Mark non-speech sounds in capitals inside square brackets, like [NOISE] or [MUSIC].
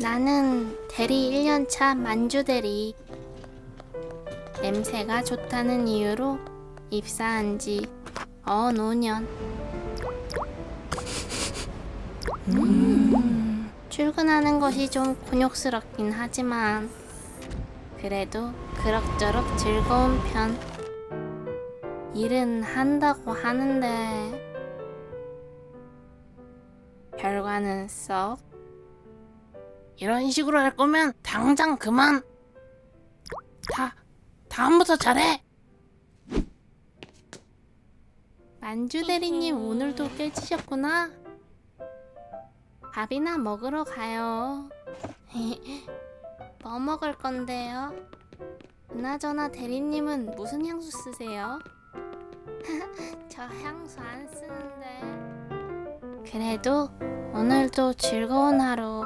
나는 대리 1년차 만주 대리. 냄새가 좋다는 이유로 입사한 지 어 5년. 출근하는 것이 좀 곤욕스럽긴 하지만 그래도 그럭저럭 즐거운 편. 일은 한다고 하는데 결과는 썩 이런 식으로 할 거면 당장 그만. 다 다음부터 잘해. 만주 대리님 오늘도 깨지셨구나. 밥이나 먹으러 가요. [LAUGHS] 뭐 먹을 건데요? 그나저나 대리님은 무슨 향수 쓰세요? [LAUGHS] 저 향수 안 쓰는데. 그래도 오늘도 즐거운 하루